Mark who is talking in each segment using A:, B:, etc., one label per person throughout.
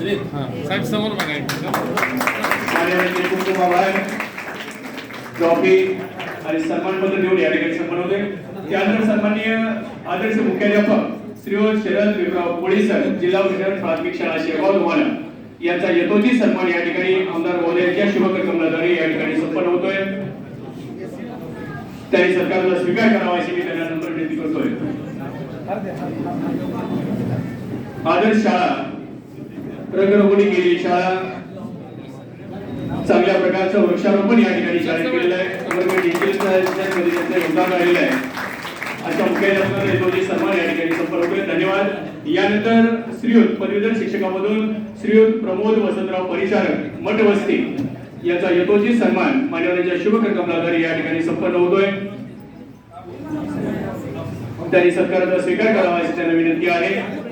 A: साहेब समोर
B: ट्रॉफी आणि सन्मानपत्र देऊन या ठिकाणी सन्मान होते. त्यानंतर सन्माननीय आदर्श मुख्याध्यापक श्रीयुत शरद विप्राव कोळी सर जिल्हा परिषद प्राथमिक शाळा शेगाव तुम्हाला यांचा यथोचित सन्मान या ठिकाणी आमदार महोदयांच्या शुभकर्मद्वारे या ठिकाणी संपन्न होतोय. त्यांनी सरकारला स्वीकार करावा अशी मी त्यांना नंतर विनंती करतोय. आदर्श शाळा रंगरंगोली केलेली शाळा चांगल्या प्रकारचं वृक्षारोपण या ठिकाणी शाळेत केलेलं आहे. गव्हर्नमेंट इंजिनिअरिंगमध्ये त्यांचं योगदान राहिलेलं आहे. अशा मुख्याध्यापकांना येतोजी सन्मान या ठिकाणी संपन्न होतोय. धन्यवाद. यानंतर श्रीयुत पदवीधर शिक्षकामधून श्रीयुत प्रमोद वसंतराव परिचारक मठ वस्ती याचा यथोचित सन्मान मान्यवरांच्या शुभ या ठिकाणी संपन्न होतोय. त्यांनी सत्काराचा स्वीकार करावा अशी त्यांना विनंती आहे.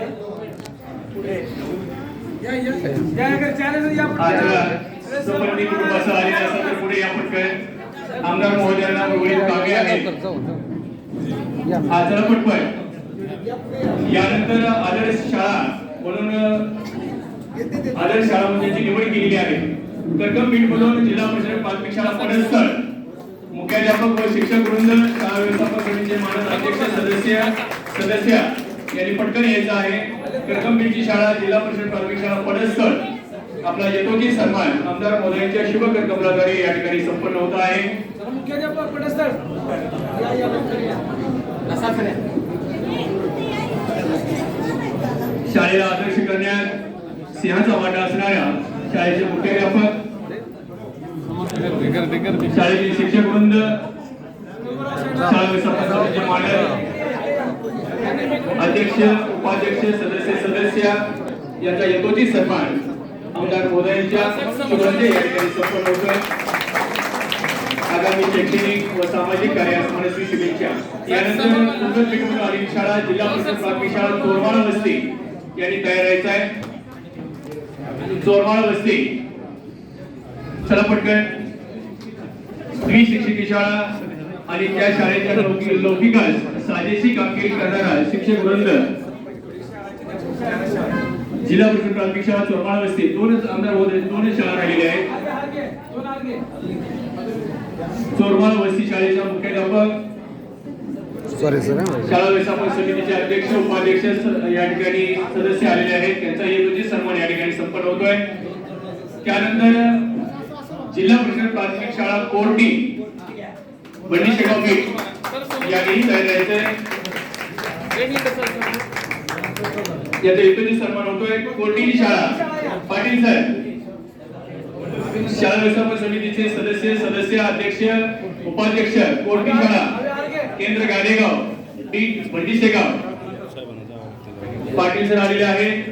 B: आमदार महोदयांना आहेत चला पटकन यानंतर आदर्श शाळा म्हणून आदर्श शाळा म्हणजे जी निवड केलेली आहे. कर्कम बीट मधून जिल्हा परिषद प्राथमिक शाळा पडस्थळ मुख्याध्यापक व शिक्षक वृंद शाळा व्यवस्थापक समितीचे मानद अध्यक्ष सदस्य सदस्य यांनी पटकन यायचं आहे. कर्कमबीची शाळा जिल्हा परिषद प्राथमिक शाळा पडस्थळ आपला यथोचित सन्मान आमदार महोदयांच्या शुभ कर्कमलाद्वारे या ठिकाणी संपन्न होत आहे. शाळेला आदर्श करण्यात सिंहाचा वाटा असणाऱ्या शाळेचे मुख्याध्यापक शाळेचे शिक्षक वृंद शाळा व्यवस्थापन समितीचे अध्यक्ष उपाध्यक्ष सदस्य सदस्य यांचा यथोचित सन्मान आमदार महोदयांच्या शुभांचे या ठिकाणी संपन्न होतं आगामी शैक्षणिक व सामाजिक कार्यास मनस्वी शुभेच्छा. यानंतर मुंबई पिटून आलेली शाळा जिल्हा परिषद प्राथमिक शाळा चोरमाळा वस्ती यांनी तयार राहायचं आहे. चोरमाळा वस्ती. चला पटकन. स्त्री शिक्षकी शाळा आणि त्या शाळेच्या लौकिक लौकिकास साजेशी कामगिरी करणारा शिक्षक वृंद जिल्हा परिषद प्राथमिक शाळा चोरमाळ वस्ती दोनच आमदार होते दोनच शाळा राहिलेल्या आहेत. चोरमाळ वस्ती शाळेच्या मुख्याध्यापक
C: सॉरी सर
B: शाळा व्यवस्थापन समितीचे अध्यक्ष उपाध्यक्ष या ठिकाणी सदस्य आलेले आहेत. त्यांचा हेतूची सन्मान या ठिकाणी संपन्न होतोय. त्यानंतर जिल्हा परिषद प्राथमिक शाळा कोर्टी बंडी शेगाव याचा हेतूची सन्मान होतोय. कोणतीही शाळा? पाटील सर शाळा व्यवस्थापन समितीचे सदस्य सदस्य अध्यक्ष उपाध्यक्ष कोणती शाळा? केंद्र गाडेगाव डी बंडी पाटील सर आलेले आहेत.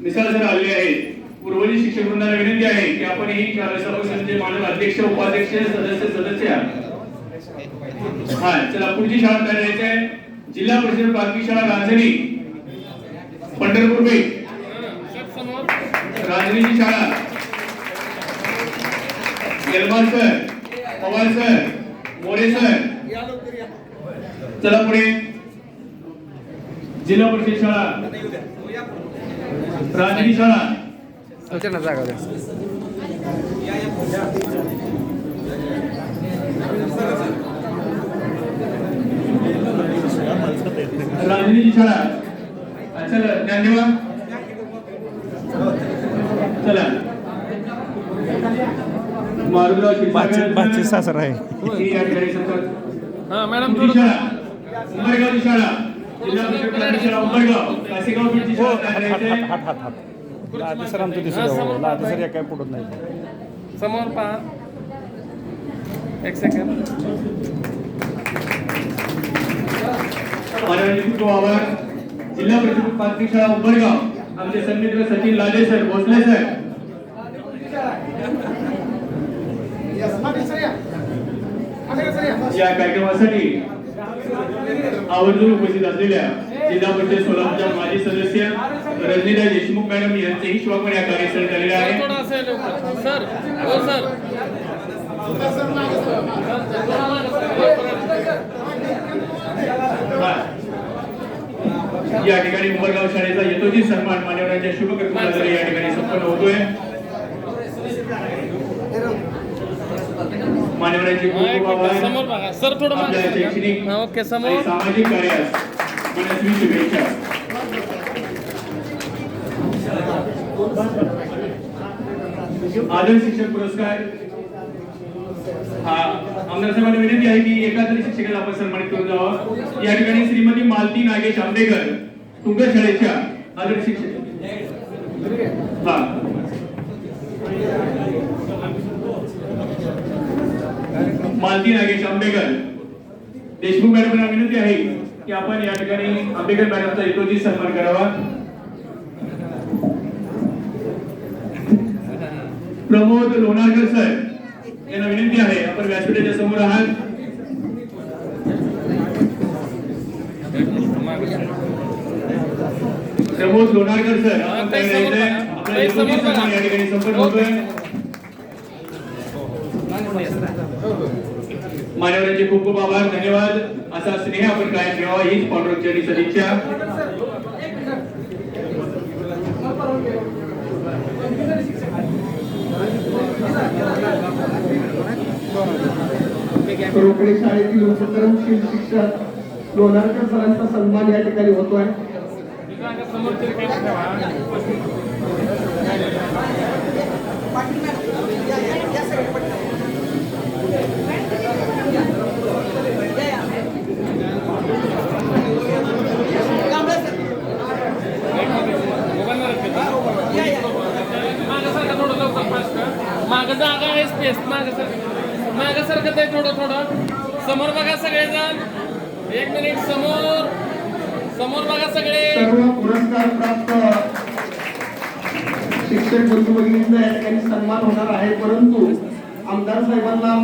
B: मिसाळ सर आलेले आहेत. उर्वरित शिक्षक वृंदाला विनंती आहे की आपण ही शाळा व्यवस्थापन समितीचे मानव अध्यक्ष उपाध्यक्ष सदस्य सदस्य हा चला पुढची शाळा तयार करायची आहे? जिल्हा परिषद प्राथमिक शाळा रांजणी पंढरपूर बीट रांजणीची शाळा. Yalmar sir Pawar sir More sir. चला पुढे. जिल्हा परिषद शाळा. राजनी शाळा.
C: जागा
B: राजनीची शाळा हा, चला ज्ञानदेवा चला.
C: सासर आहे.
B: ही
A: हा मॅडम
B: उंबरगावची शाळा. जिल्हा परिषद शाळा उंबरगाव कासेगाव बीडची शाळा तयार करायची
C: हात हात हात लादी सर आमचं दिसू द्या लादी सर या काय पुढत नाही.
A: समोर पहा. एक सेकंड
B: माननीय कुटुंब आभार जिल्हा परिषद प्राथमिक शाळा उंबरगाव आमचे सन्मित्र सचिन लाडे सर भोसले सर.
D: या
B: कार्यक्रमासाठी आवर्जून उपस्थित असलेल्या जिल्हा परिषद सोलापूरच्या माजी सदस्य रजनीदा देशमुख मॅडम यांचेही शुभकामना या कार्यक्रमात झालेले आहे
A: थोडं असेल सर हो सर
B: हा. या ठिकाणी उंबरगाव शाळेचा यथोचित सन्मान मान्यवरांच्या शुभकर्माद्वारे या ठिकाणी संपन्न होतोय. मान्यवरांची
A: एक
B: आपल्या शैक्षणिक सामाजिक कार्यास मनस्वी शुभेच्छा. शिक्षक पुरस्कार. हा आमदार साहेबांना विनंती आहे की एकातरी शिक्षकाला आपण सन्मानित करून जावं. या ठिकाणी श्रीमती मालती नागेश आंबेकर. तुमच्या शाळेच्या आदर्श शिक्षक. हा. मालती नागेश आंबेकर देशमुख मॅडमांना विनंती आहे की आपण या ठिकाणी आंबेकर मॅडमचा यथोचित सन्मान करावा. प्रमोद लोणारकर सर यांना विनंती आहे आपण व्यासपीठाच्या समोर आहात. प्रमोद लोणारकर सर आपण
A: ताई
B: त्यावेळेस
A: समोर
B: यायचंय.
A: बघा.
B: आपला
A: ताई समोर
B: यथोचित सन्मान
A: बघा.
B: या ठिकाणी संपन्न होतोय मान्यवरांचे खूप खूप आभार धन्यवाद असा स्नेह आपण कायम ठेवावा हीच पांडुरंगची सदिच्छा
D: रोकडे शाळेतील उपक्रमशील शिक्षक लोणारकर सरांचा सन्मान या ठिकाणी होतोय
A: मागं सरका थोडं लवकर मागं जागा आहे स्पेस मागं सर ते थोडं थोडं समोर बघा सगळेजण एक मिनिट समोर समोर बघा सगळे.
D: सर्व पुरस्कार प्राप्त. शिक्षक बंधू भगिनींचा या ठिकाणी सन्मान होणार आहे परंतु आमदार साहेबांना